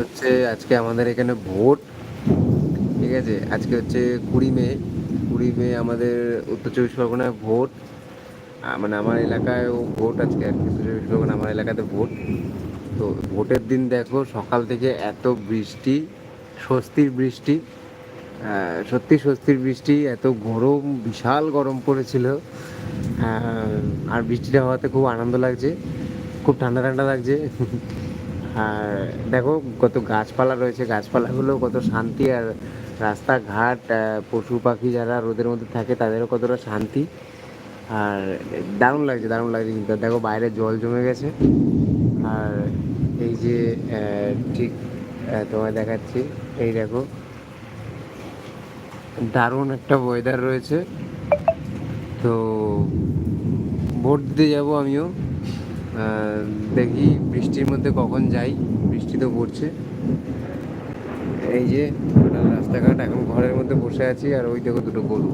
হচ্ছে আজকে আমাদের এখানে ভোট, ঠিক আছে? আজকে হচ্ছে কুড়ি মে কুড়ি মে আমাদের উত্তর চব্বিশ পরগনায় ভোট। মানে আমার এলাকায়ও ভোট আজকে আর কি, উত্তর চব্বিশ পরগনা আমার এলাকাতে ভোট। তো ভোটের দিন দেখো, সকাল থেকে এত বৃষ্টি, স্বস্তির বৃষ্টি সত্যি স্বস্তির বৃষ্টি, এত গরম, বিশাল গরম পড়েছিল। আর বৃষ্টিটা হওয়াতে খুব আনন্দ লাগছে, খুব ঠান্ডা ঠান্ডা লাগছে। আর দেখো কত গাছপালা রয়েছে, গাছপালাগুলো কত শান্তি আর রাস্তাঘাট পশু পাখি যারা রোদের মধ্যে থাকে তাদেরও কতটা শান্তি। আর দারুণ লাগছে দারুণ লাগছে কিন্তু। দেখো বাইরে জল জমে গেছে। আর এই যে ঠিক তোমায় দেখাচ্ছি। এই দেখো, দারুণ একটা ওয়েদার রয়েছে। তো ভোট দিতে যাব আমিও। দেখি বৃষ্টির মধ্যে কখন যাই। বৃষ্টি তো পড়ছে। এই যে রাস্তাঘাট, এখন ঘরের মধ্যে বসে আছি আর ওই দেখো দুটো গরু।